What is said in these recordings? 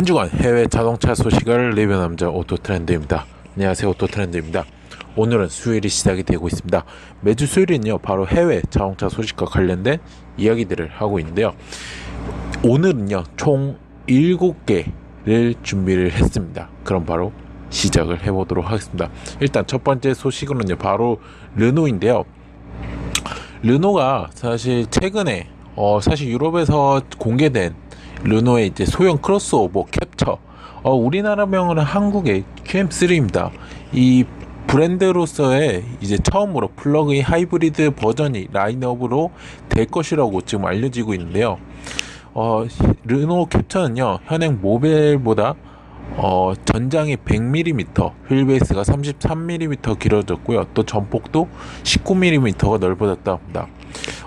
한 주간 해외 자동차 소식을 리뷰 남자 오토 트렌드입니다. 안녕하세요 오토 트렌드입니다. 오늘은 수요일이 시작이 되고 있습니다. 매주 수요일은요 바로 해외 자동차 소식과 관련된 이야기들을 하고 있는데요. 오늘은요 총 7개를 준비를 했습니다. 그럼 바로 시작을 해보도록 하겠습니다. 일단 첫 번째 소식으로는요 바로 르노인데요. 르노가 사실 최근에 어 사실 유럽에서 공개된 르노의 이제 소형 크로스오버 캡처 어 우리나라명은 한국의 QM3입니다. 이 브랜드로서의 이제 처음으로 플러그인 하이브리드 버전이 라인업으로 될 것이라고 지금 알려지고 있는데요. 어 르노 캡처는요 현행 모델보다 어, 전장이 100mm, 휠베이스가 33mm 길어졌고요. 또 전폭도 19mm가 넓어졌다 합니다.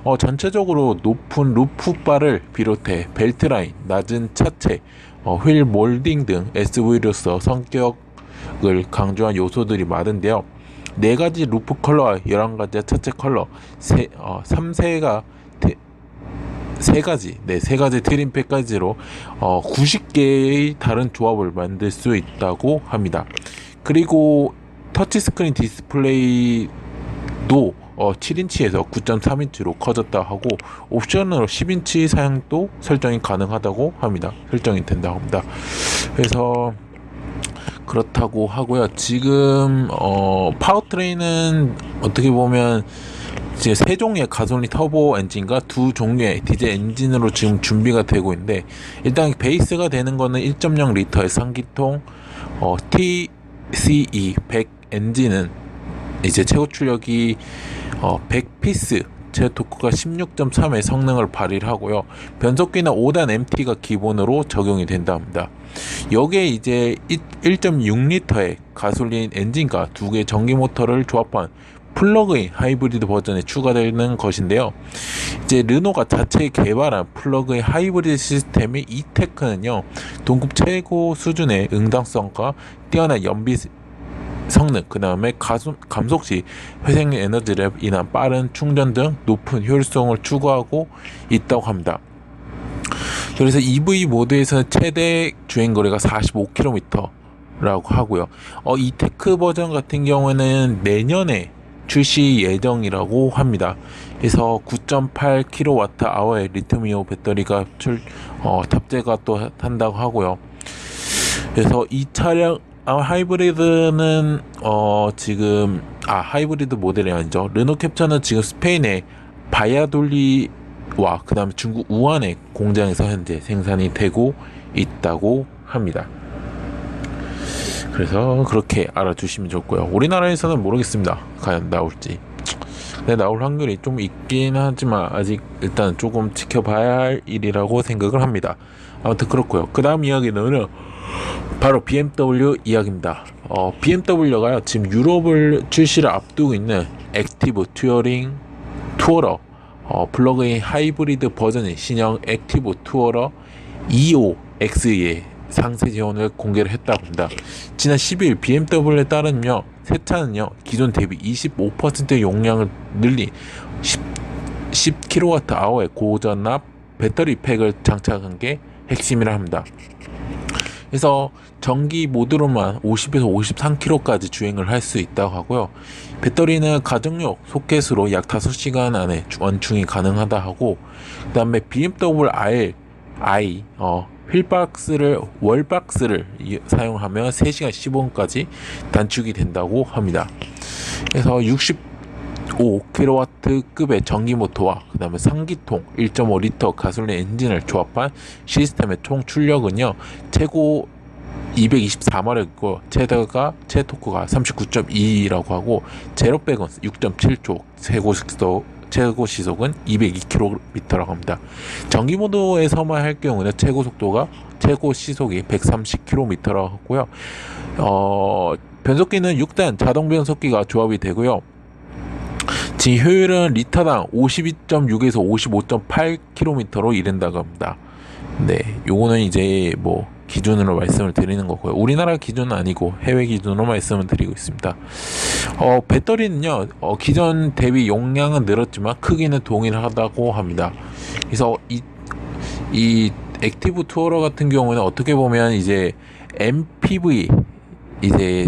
어, 전체적으로 높은 루프바를 비롯해 벨트라인, 낮은 차체, 어, 휠 몰딩 등 SUV로서 성격을 강조한 요소들이 많은데요. 네 가지 루프 컬러와 11가지 차체 컬러, 세, 어, 3세가 세 가지, 네, 세 가지 트림 패키지로 어, 90개의 다른 조합을 만들 수 있다고 합니다. 그리고 터치 스크린 디스플레이도 어, 7인치에서 9.3인치로 커졌다 하고 옵션으로 10인치 사용도 설정이 가능하다고 합니다. 설정이 된다고 합니다. 그래서 그렇다고 하고요. 지금 어, 파워트레인은 어떻게 보면 이제 세 종류의 가솔린 터보 엔진과 두 종류의 디젤 엔진으로 지금 준비가 되고 있는데 일단 베이스가 되는 거는 1.0 리터의 상기통 어, TCE 100 엔진은 이제 최고 출력이 어, 100피스 제 토크가 16.3의 성능을 발휘를 하고요. 변속기는 5단 MT가 기본으로 적용이 된다 합니다. 여기에 이제 1.6리터의 가솔린 엔진과 두 개의 전기 모터를 조합한 플러그인 하이브리드 버전에 추가되는 것인데요. 이제 르노가 자체 개발한 플러그인 하이브리드 시스템의 이테크는요, 동급 최고 수준의 응당성과 뛰어난 연비 성능, 그 다음에 감속 시 회생 에너지를 인한 빠른 충전 등 높은 효율성을 추구하고 있다고 합니다. 그래서 EV 모드에서 최대 주행 거리가 45km라고 하고요. 어, 이 테크 버전 같은 경우에는 내년에 출시 예정이라고 합니다. 그래서 9.8kWh의 리튬이온 배터리가 출, 어, 탑재가 또 한다고 하고요. 그래서 이 차량 아, 하이브리드는 어, 지금 아 하이브리드 모델이 아니죠. 르노 캡처는 지금 스페인의 바야돌리와 그다음에 중국 우한의 공장에서 현재 생산이 되고 있다고 합니다. 그래서 그렇게 알아주시면 좋고요. 우리나라에서는 모르겠습니다. 과연 나올지. 네, 나올 확률이 좀 있긴 하지만 아직 일단 조금 지켜봐야 할 일이라고 생각을 합니다. 아무튼 그렇고요. 그 다음 이야기는 바로 BMW 이야기입니다. 어, BMW가요 지금 유럽을 출시를 앞두고 있는 액티브 튜어링 투어러 어, 플러그인 하이브리드 버전의 신형 액티브 투어러 25X의 상세 지원을 공개를 했다고 합니다. 지난 10일 BMW에 따르면요, 새 차는요, 기존 대비 25% 용량을 늘린 10, 10kWh의 고전압 배터리 팩을 장착한 게 핵심이라 합니다. 그래서 전기 모드로만 50에서 53km까지 주행을 할 수 있다고 하고요. 배터리는 가정용 소켓으로 약 5시간 안에 원충이 가능하다 하고 그 다음에 BMW R i 어 휠박스를 월박스를 사용하면 3시간 15분까지 단축이 된다고 합니다. 그래서 65kW급의 전기 모터와 그 다음에 상기통 1.5리터 가솔린 엔진을 조합한 시스템의 총 출력은요 최고 224마력이고 최대가 최토크가 39.2라고 하고 제로백은 6.7초 최고 속도 최고 시속은 202km라고 합니다. 전기 모드에서만 할 경우는 최고 속도가 최고 시속이 130km라고 하고요. 어, 변속기는 6단 자동 변속기가 조합이 되고요. 지금 효율은 리터당 52.6에서 55.8km로 이른다고 합니다. 네, 요거는 이제 뭐 기준으로 말씀을 드리는 거고요. 우리나라 기준은 아니고 해외 기준으로 말씀을 드리고 있습니다. 어, 배터리는요, 어, 기존 대비 용량은 늘었지만 크기는 동일하다고 합니다. 그래서 이, 이 액티브 투어러 같은 경우는 어떻게 보면 이제 MPV 이제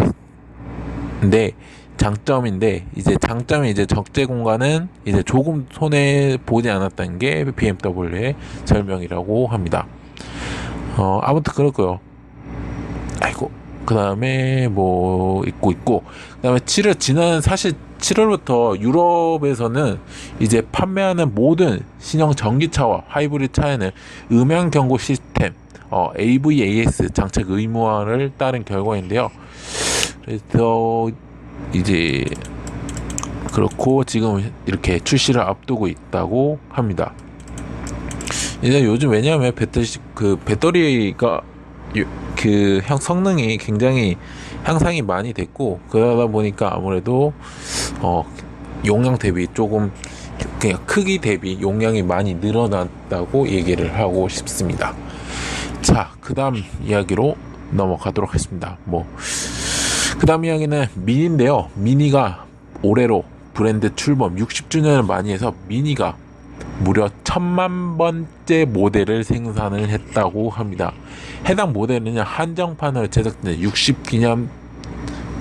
근데 장점인데 이제 장점이 이제 적재 공간은 이제 조금 손해 보지 않았다는 게 BMW의 설명이라고 합니다. 어 아무튼 그렇고요. 아이고 그 다음에 뭐 있고 있고 그 다음에 7월 지난 사실 7월부터 유럽에서는 이제 판매하는 모든 신형 전기차와 하이브리드 차에는 음향 경고 시스템 어, AVAS 장착 의무화를 따른 결과인데요. 그래서 이제 그렇고 지금 이렇게 출시를 앞두고 있다고 합니다. 이제 요즘 왜냐하면 배터리 그 배터리가 요- 그형 성능이 굉장히 향상이 많이 됐고 그러다 보니까 아무래도 어 용량 대비 조금 그냥 크기 대비 용량이 많이 늘어났다고 얘기를 하고 싶습니다. 자, 그다음 이야기로 넘어가도록 하겠습니다. 뭐 그 다음 이야기는 미니인데요. 미니가 올해로 브랜드 출범 60주년을 맞이해서 미니가 무려 천만 번째 모델을 생산을 했다고 합니다. 해당 모델은 한정판으로 제작된 60기념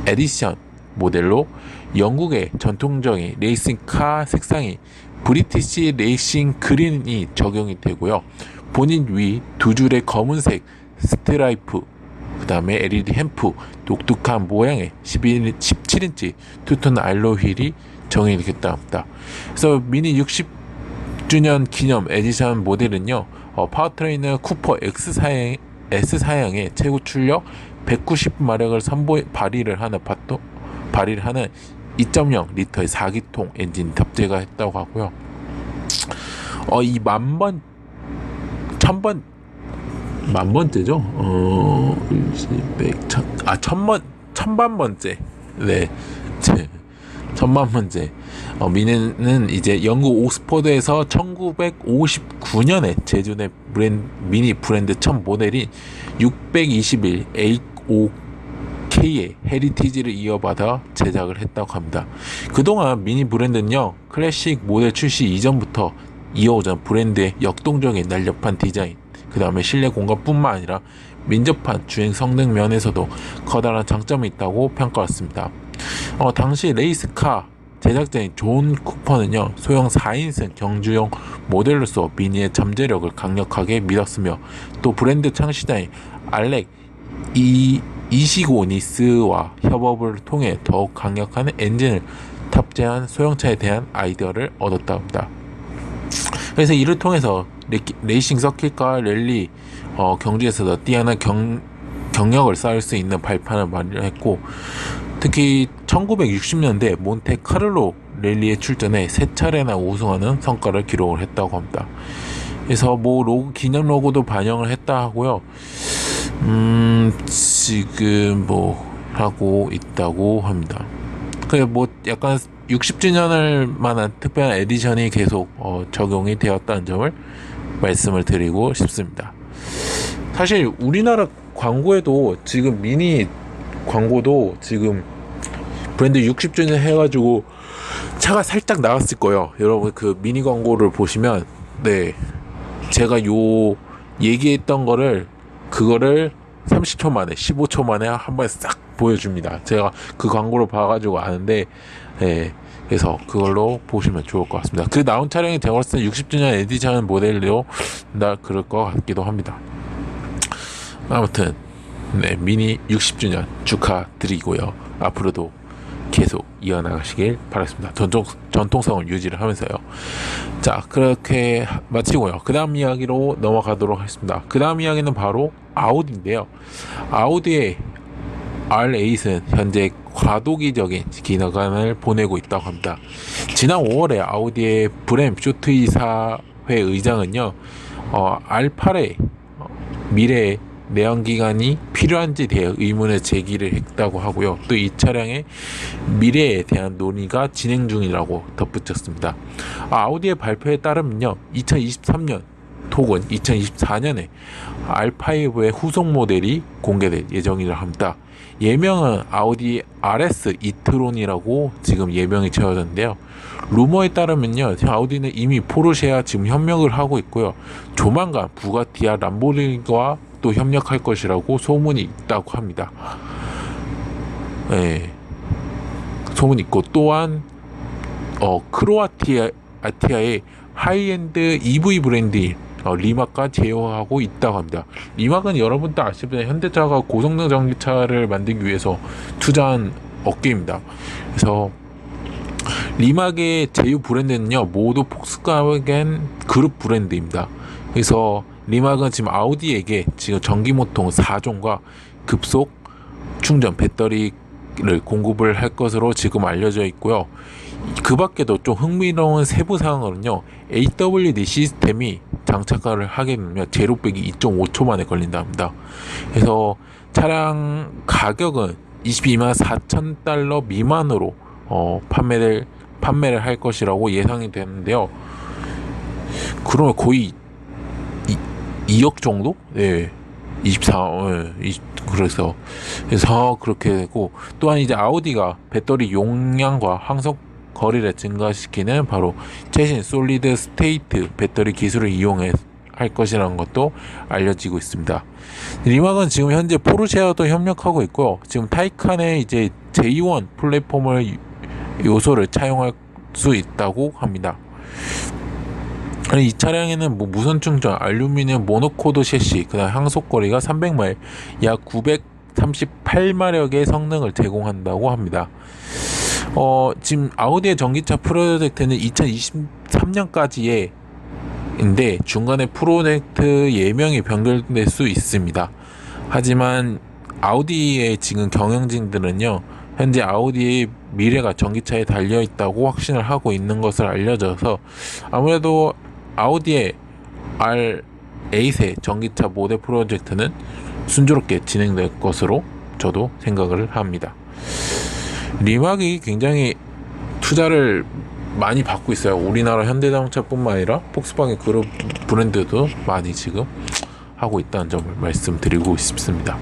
에디션 모델로 영국의 전통적인 레이싱카 색상이 브리티시 레이싱 그린이 적용이 되고요. 본인 위 두 줄의 검은색 스트라이프, 그 다음에 LED 햄프, 독특한 모양의 11, 17인치 투톤 알로 휠이 됐다 합니다. 그래서 미니 60주년 기념 에디션 모델은요, 어, 파워트레인은 쿠퍼 X 사양, S 사양의 최고 출력 190마력을 선보 발휘를 하는 바토, 발휘를 하는 2.0 리터의 4기통 엔진 탑재가 했다고 하고요. 어, 이 만번, 천번, 만 번째죠? 어, 백, 천, 아, 천번, 천만 번째. 네. 제, 천만 번째. 어, 미니는 이제 영국 옥스퍼드에서 1959년에 제준의 브랜드, 미니 브랜드 첫 모델인 621 A5K의 헤리티지를 이어받아 제작을 했다고 합니다. 그동안 미니 브랜드는요, 클래식 모델 출시 이전부터 이어오던 브랜드의 역동적인 날렵한 디자인, 그 다음에 실내 공간뿐만 아니라 민접한 주행 성능 면에서도 커다란 장점이 있다고 평가했습니다. 어, 당시 레이스카 제작자인 존 쿠퍼는요 소형 4인승 경주용 모델로서 미니의 잠재력을 강력하게 믿었으며 또 브랜드 창시자인 알렉 이 이시고니스와 협업을 통해 더욱 강력한 엔진을 탑재한 소형차에 대한 아이디어를 얻었다 합니다. 그래서 이를 통해서 레, 레이싱 서킷과 랠리 어, 경주에서도 뛰어난 경, 경력을 쌓을 수 있는 발판을 마련했고 특히 1960년대 몬테 카를로 랠리에 출전해 세 차례나 우승하는 성과를 기록을 했다고 합니다. 그래서 뭐 로고 기념 로고도 반영을 했다 하고요. 음 지금 뭐 하고 있다고 합니다. 그래 뭐 약간 60주년을 만한 특별한 에디션이 계속 어, 적용이 되었다는 점을 말씀을 드리고 싶습니다. 사실 우리나라 광고에도 지금 미니 광고도 지금 브랜드 60주년 해가지고 차가 살짝 나왔을 거예요. 여러분 그 미니 광고를 보시면 네 제가 요 얘기했던 거를 그거를 30초 만에 15초 만에 한 번에 싹 보여줍니다. 제가 그 광고를 봐가지고 아는데 네 그래서 그걸로 보시면 좋을 것 같습니다. 그 나온 차량이 때 60주년 에디션 모델로 나 그럴 것 같기도 합니다. 아무튼 네 미니 60주년 축하드리고요. 앞으로도 계속 이어나가시길 바라겠습니다. 전통, 전통성을 유지를 하면서요. 자, 그렇게 마치고요. 그 다음 이야기로 넘어가도록 하겠습니다. 그 다음 이야기는 바로 아우디인데요. 아우디의 R8은 현재 과도기적인 기능을 보내고 있다고 합니다. 지난 5월에 아우디의 브렘 쇼트 이사회 의장은요, 어, R8의 미래 내연기관이 필요한지 대해 의문을 제기를 했다고 하고요. 또 이 차량의 미래에 대한 논의가 진행 중이라고 덧붙였습니다. 아, 아우디의 발표에 따르면요. 2023년 혹은 2024년에 R5의 후속 모델이 공개될 예정이라 합니다. 예명은 아우디 RS 이트론이라고 지금 예명이 지어졌는데요. 루머에 따르면요, 아우디는 이미 포르쉐와 지금 협력을 하고 있고요. 조만간 부가티와 람보르기니와 또 협력할 것이라고 소문이 있다고 합니다. 예. 소문이 있고 또한 어 크로아티아 아티아의 하이엔드 EV 브랜드인 어, 리막과 제휴하고 있다고 합니다. 리막은 여러분도 아시다시피 현대차가 고성능 전기차를 만들기 위해서 투자한 업계입니다. 그래서 리막의 제휴 브랜드는요 모두 폭스바겐 그룹 브랜드입니다. 그래서 리막은 지금 아우디에게 지금 전기모통 4종과 급속 충전 배터리를 공급을 할 것으로 지금 알려져 있고요. 그 밖에도 좀 흥미로운 세부 사항은요. AWD 시스템이 장착을 하게 되면 제로 빼기 2.5초 만에 걸린답니다. 그래서 차량 가격은 22만 4천 달러 미만으로 어, 판매를 판매를 할 것이라고 예상이 되는데요. 그러면 거의 2, 억 정도? 네. 24, 어, 20, 그래서 그래서 그렇게 되고 또한 이제 아우디가 배터리 용량과 항속 거리를 증가시키는 바로 최신 솔리드 스테이트 배터리 기술을 이용해 할 것이라는 것도 알려지고 있습니다. 리막은 지금 현재 포르쉐와도 협력하고 있고요. 지금 타이칸의 이제 J1 플랫폼을 요소를 차용할 수 있다고 합니다. 이 차량에는 뭐 무선 충전, 알루미늄 모노코드 셰시, 그다음 항속 거리가 300마일, 약 938마력의 성능을 제공한다고 합니다. 어, 지금 아우디의 전기차 프로젝트는 2023년까지의 인데 중간에 프로젝트 예명이 변경될 수 있습니다. 하지만 아우디의 지금 경영진들은요, 현재 아우디의 미래가 전기차에 달려 있다고 확신을 하고 있는 것을 알려져서 아무래도 아우디의 R8의 전기차 모델 프로젝트는 순조롭게 진행될 것으로 저도 생각을 합니다. 리막이 굉장히 투자를 많이 받고 있어요. 우리나라 현대자동차뿐만 아니라 폭스바겐 그룹 브랜드도 많이 지금 하고 있다는 점을 말씀드리고 싶습니다.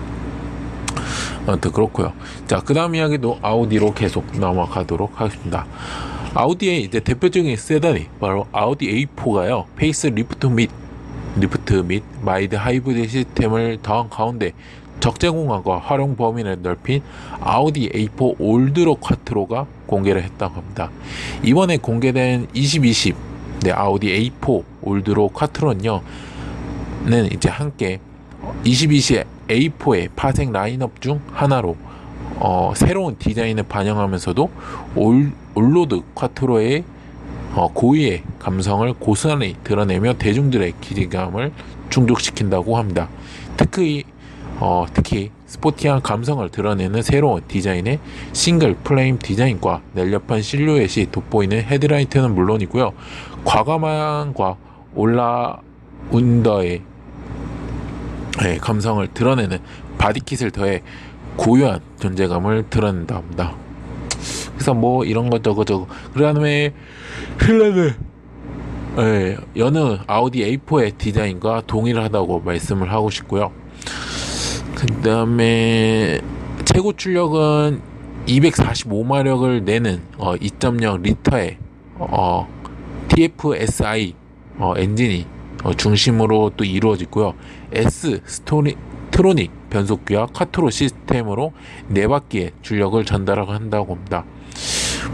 아무튼 그렇고요. 자, 그다음 이야기도 아우디로 계속 넘어가도록 하겠습니다. 아우디의 이제 대표적인 세단이 바로 아우디 A4가요. 페이스 리프트 및 리프트 및 마이드 하이브리드 시스템을 더한 가운데 적재 공간과 활용 범위를 넓힌 아우디 A4 올드로 콰트로가 공개를 했다고 합니다. 이번에 공개된 2020 네, 아우디 A4 올드로 콰트로는요. 는 이제 함께 2020 A4의 파생 라인업 중 하나로 어, 새로운 디자인을 반영하면서도 올, 올로드 콰트로의 어, 고유의 감성을 고스란히 드러내며 대중들의 기대감을 충족시킨다고 합니다. 특히 어, 특히 스포티한 감성을 드러내는 새로운 디자인의 싱글 플레임 디자인과 날렵한 실루엣이 돋보이는 헤드라이트는 물론이고요. 과감함과 올라운더의 네, 감성을 드러내는 바디킷을 더해 고유한 존재감을 드러낸다 합니다. 그래서 뭐 이런 것 저거 저거 그 다음에 힐러는 예, 여느 아우디 A4의 디자인과 동일하다고 말씀을 하고 싶고요. 그 다음에 최고 출력은 245마력을 내는 어, 2.0 리터의 어, TFSI 어, 엔진이 어, 중심으로 또 이루어지고요. S 스토리, 트로닉 변속기와 카트로 시스템으로 네 바퀴의 출력을 전달한다고 합니다.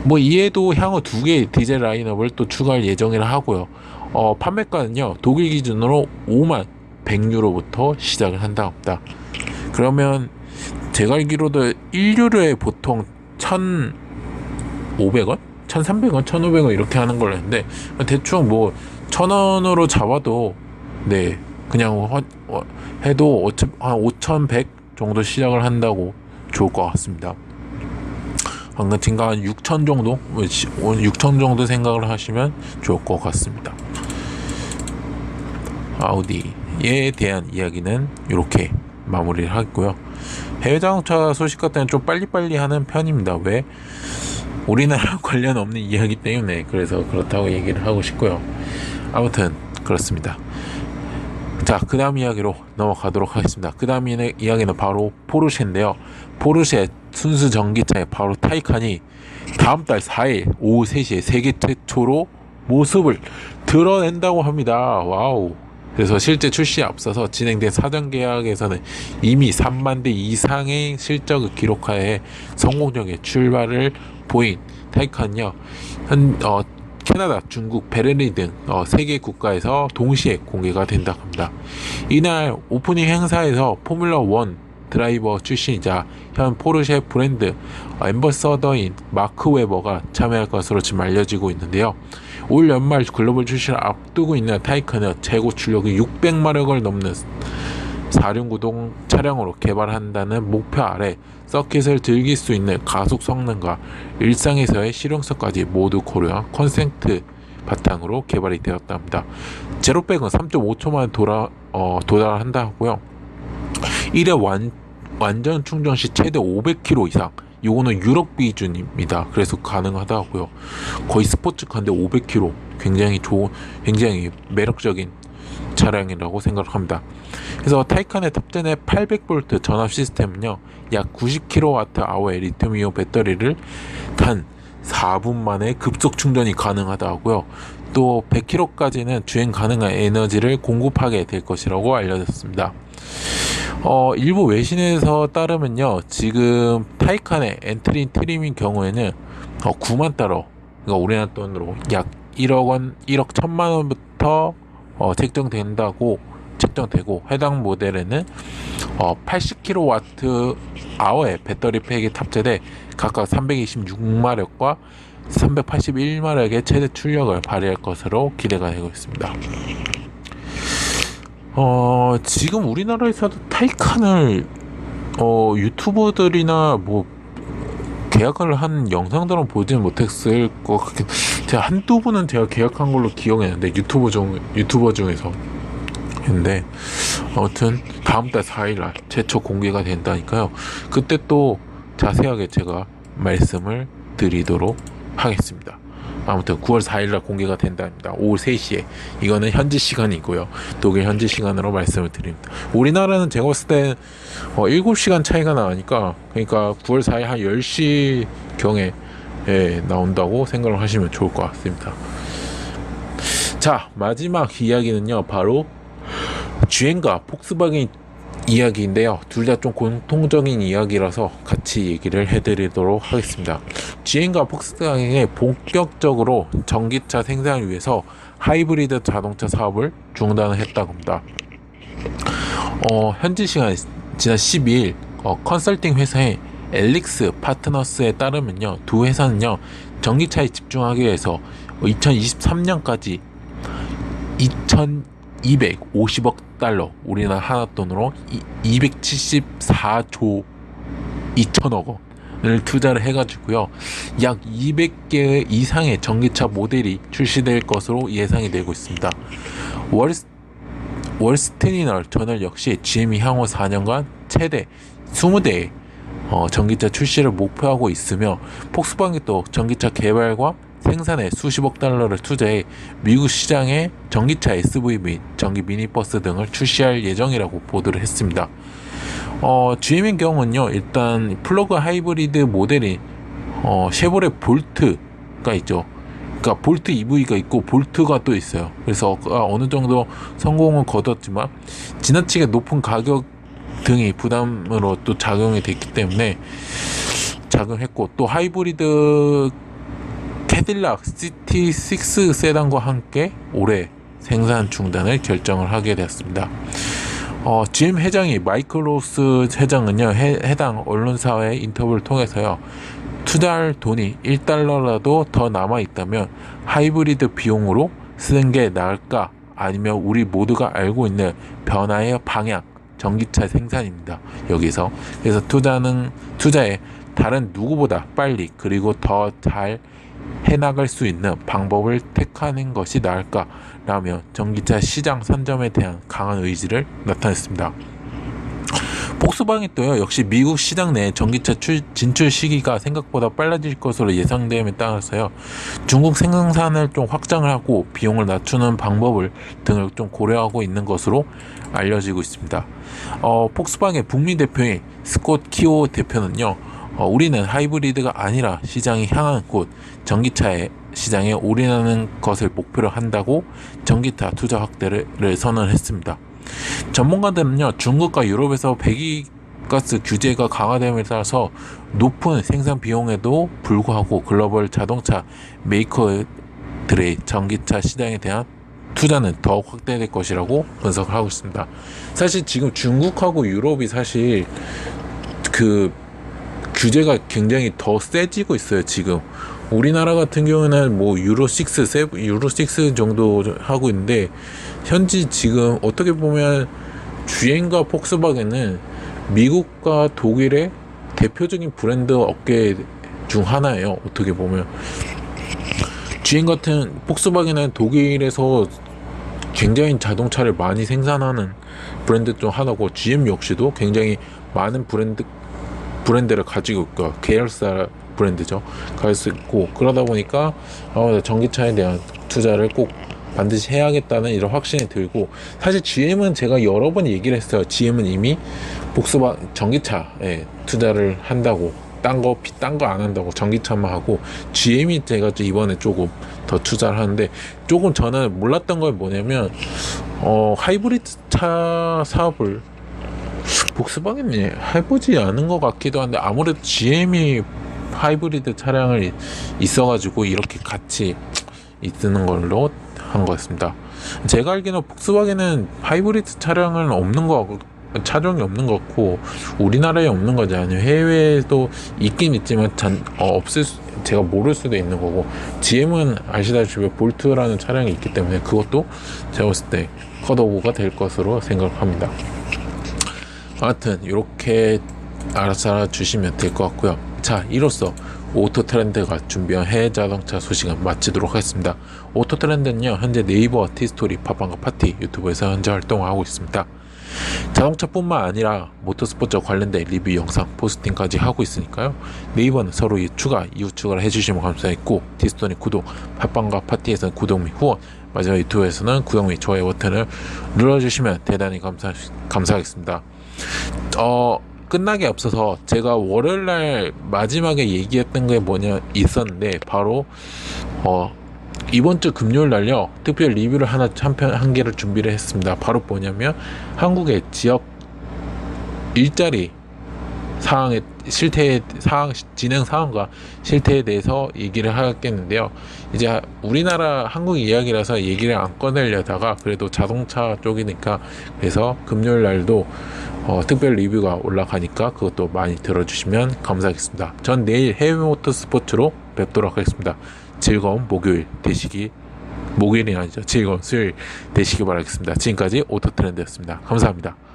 뭐 이에도 향후 두 개의 디젤 라인업을 또 추가할 예정이라 하고요. 어, 판매가는요 독일 기준으로 5만 100유로부터 시작을 한다고 합니다. 그러면 제가 알기로도 1유로에 보통 1,500원? 1,300원, 1,500원 이렇게 하는 걸로 했는데 대충 뭐 1,000원으로 잡아도 네 그냥 허, 어, 해도 어차피 한 5,100 정도 시작을 한다고 좋을 것 같습니다. 방금 친가 한 6천 정도, 6천 정도 생각을 하시면 좋을 것 같습니다. 아우디에 대한 이야기는 이렇게 마무리를 하고요. 해외 자동차 소식 같은 좀 빨리빨리 하는 편입니다. 왜? 우리나라 관련 없는 이야기 때문에 그래서 그렇다고 얘기를 하고 싶고요. 아무튼 그렇습니다. 자, 그 다음 이야기로 넘어가도록 하겠습니다. 그 다음 이야기는 바로 포르쉐인데요. 포르쉐 순수 전기차의 바로 타이칸이 다음 달 4일 오후 3시에 세계 최초로 모습을 드러낸다고 합니다. 와우. 그래서 실제 출시에 앞서서 진행된 사전 계약에서는 이미 3만 대 이상의 실적을 기록하에 성공적인 출발을 보인 타이칸이요. 현, 어, 캐나다, 중국, 베를린 등 어, 세계 국가에서 동시에 공개가 된다고 합니다. 이날 오프닝 행사에서 포뮬러 1 드라이버 출신이자 현 포르쉐 브랜드 엠버서더인 마크 웨버가 참여할 것으로 지금 알려지고 있는데요. 올 연말 글로벌 출시를 앞두고 있는 타이칸은 최고 출력이 600마력을 넘는 사륜구동 차량으로 개발한다는 목표 아래 서킷을 즐길 수 있는 가속 성능과 일상에서의 실용성까지 모두 고려한 컨센트 바탕으로 개발이 되었다 합니다. 제로백은 3.5초 만에 돌아, 어, 도달한다 하고요. 1회 완, 완전 충전 시 최대 500km 이상 요거는 유럽 비준입니다. 그래서 가능하다 하고요. 거의 스포츠카인데 500km 굉장히 좋은 굉장히 매력적인 차량이라고 생각을 합니다. 그래서 타이칸의 탑10의 800V 전압 시스템은요, 약 90kWh의 리튬이온 배터리를 단 4분 만에 급속 충전이 가능하다 하고요. 또 100km까지는 주행 가능한 에너지를 공급하게 될 것이라고 알려졌습니다. 어, 일부 외신에서 따르면요, 지금 타이칸의 엔트리 트림인 경우에는 어, 9만 달러, 그러니까 우리나라 돈으로 약 1억 원, 1억 1천만 원부터 어, 책정된다고 책정되고 해당 모델에는 어, 80kW 아워의 배터리 팩이 탑재돼 각각 326마력과 381마력의 최대 출력을 발휘할 것으로 기대가 되고 있습니다. 어, 지금 우리나라에서도 타이칸을 어, 유튜버들이나 뭐 계약을 한 영상들은 보지는 못했을 것 같긴 제가 한두 분은 제가 계약한 걸로 기억했는데 유튜버 중 유튜버 중에서. 근데 아무튼 다음 달 4일 날 최초 공개가 된다니까요. 그때 또 자세하게 제가 말씀을 드리도록 하겠습니다 아무튼 9월 4일날 공개가 된답니다. 오후 3시에. 이거는 현지 시간이고요. 독일 현지 시간으로 말씀을 드립니다. 우리나라는 제가 봤을 때 어, 7시간 차이가 나니까 그러니까 9월 4일 한 10시 경에 예, 나온다고 생각을 하시면 좋을 것 같습니다. 자, 마지막 이야기는요, 바로 주행과 폭스바겐 이야기인데요. 둘 다 좀 공통적인 이야기라서 같이 얘기를 해드리도록 하겠습니다. GM과 폭스바겐이 본격적으로 전기차 생산을 위해서 하이브리드 자동차 사업을 중단을 했다고 합니다. 어, 현지 시간 지난 12일 어, 컨설팅 회사의 엘릭스 파트너스에 따르면요, 두 회사는요, 전기차에 집중하기 위해서 2023년까지 2,250억 달러, 우리나라 하나 돈으로 274조 2천억 원을 투자를 해가지고요, 약 200개 이상의 전기차 모델이 출시될 것으로 예상이 되고 있습니다. 월, 월스트리널 저널 역시 GM이 향후 4년간 최대 20대의 어, 전기차 출시를 목표하고 있으며 폭스바겐도 전기차 개발과 생산에 수십억 달러를 투자해 미국 시장에 전기차 SUV 및 전기 미니버스 등을 출시할 예정이라고 보도를 했습니다. 어, GM의 경우는요, 일단 플러그 하이브리드 모델이 어, 쉐보레 볼트가 있죠. 그러니까 볼트 EV가 있고 볼트가 또 있어요. 그래서 어느 정도 성공을 거뒀지만 지나치게 높은 가격 등이 부담으로 또 작용이 됐기 때문에 작용했고 또 하이브리드 캐딜락 CT6 세단과 함께 올해 생산 중단을 결정을 하게 되었습니다. 어, GM 회장이 마이클 로스 회장은요 해, 해당 언론사와의 인터뷰를 통해서요 투자할 돈이 1달러라도 더 남아 있다면 하이브리드 비용으로 쓰는 게 나을까 아니면 우리 모두가 알고 있는 변화의 방향 전기차 생산입니다. 여기서 그래서 투자는 투자에 다른 누구보다 빨리 그리고 더 잘 해나갈 수 있는 방법을 택하는 것이 나을까라며 전기차 시장 선점에 대한 강한 의지를 나타냈습니다. 폭스바겐도요 역시 미국 시장 내 전기차 출- 진출 시기가 생각보다 빨라질 것으로 예상됨에 따라서요 중국 생산을 좀 확장을 하고 비용을 낮추는 방법을 등을 좀 고려하고 있는 것으로 알려지고 있습니다. 어, 폭스바겐 북미 대표인 스콧 키오 대표는요 어, 우리는 하이브리드가 아니라 시장이 향한 곳 전기차의 시장에 올인하는 것을 목표로 한다고 전기차 투자 확대를 선언했습니다. 전문가들은요 중국과 유럽에서 배기가스 규제가 강화됨에 따라서 높은 생산 비용에도 불구하고 글로벌 자동차 메이커들의 전기차 시장에 대한 투자는 더욱 확대될 것이라고 분석을 하고 있습니다. 사실 지금 중국하고 유럽이 사실 그 규제가 굉장히 더 세지고 있어요 지금. 우리나라 같은 경우는 뭐 유로 6, 세 유로 6 정도 하고 있는데 현지 지금 어떻게 보면 GM과 폭스바겐은 미국과 독일의 대표적인 브랜드 업계 중 하나예요 어떻게 보면. GM 같은 폭스바겐은 독일에서 굉장히 자동차를 많이 생산하는 브랜드 중 하나고 GM 역시도 굉장히 많은 브랜드 브랜드를 가지고 있고 계열사 브랜드죠. 가지고 있고 그러다 보니까 어, 전기차에 대한 투자를 꼭 반드시 해야겠다는 이런 확신이 들고 사실 GM은 제가 여러 번 얘기를 했어요. GM은 이미 복수바 전기차에 투자를 한다고 딴거 딴거 안 한다고 전기차만 하고 GM이 제가 좀 이번에 조금 더 투자를 하는데 조금 저는 몰랐던 건 뭐냐면 어 하이브리드 차 사업을 복스바겐이 해보지 않은 것 같기도 한데 아무래도 GM이 하이브리드 차량을 있어가지고 이렇게 같이 있는 걸로 한 거였습니다. 제가 알기로는 복스바겐은 하이브리드 차량은 없는 거 같고 차종이 없는 것 같고 우리나라에 없는 거지 아니면 해외에도 있긴 있지만 잔, 어, 없을 수, 제가 모를 수도 있는 거고 GM은 아시다시피 볼트라는 차량이 있기 때문에 그것도 제가 봤을 때 컷오버가 될 것으로 생각합니다. 아무튼 이렇게 알아서 알아주시면 될 것 같고요. 자, 이로써 오토 트렌드가 준비한 해외 자동차 소식은 마치도록 하겠습니다. 오토 트렌드는요, 현재 네이버와 티스토리, 팝빵과 파티, 유튜브에서 현재 활동하고 있습니다. 자동차뿐만 아니라 모터스포츠와 관련된 리뷰 영상 포스팅까지 하고 있으니까요. 네이버는 서로 이 추가, 이후 추가를 해주시면 감사했고, 티스토리 구독, 팝빵과 파티에서는 구독 및 후원, 마지막 유튜브에서는 구독 및 좋아요 버튼을 눌러주시면 대단히 감사, 감사하겠습니다. 어, 끝나기 앞서서 제가 월요일 날 마지막에 얘기했던 게 뭐냐 있었는데 바로 어 이번 주 금요일 날요 특별 리뷰를 하나 한편 한 개를 준비를 했습니다. 바로 뭐냐면 한국의 지역 일자리 상황의 실태 상황 진행 상황과 실태에 대해서 얘기를 하겠는데요. 이제 우리나라 한국 이야기라서 얘기를 안 꺼내려다가 그래도 자동차 쪽이니까 그래서 금요일 날도 어, 특별 리뷰가 올라가니까 그것도 많이 들어주시면 감사하겠습니다. 전 내일 해외 모터 스포츠로 뵙도록 하겠습니다. 즐거운 목요일 되시기 목요일이 아니죠. 즐거운 수요일 되시기 바라겠습니다. 지금까지 오토트렌드였습니다. 감사합니다.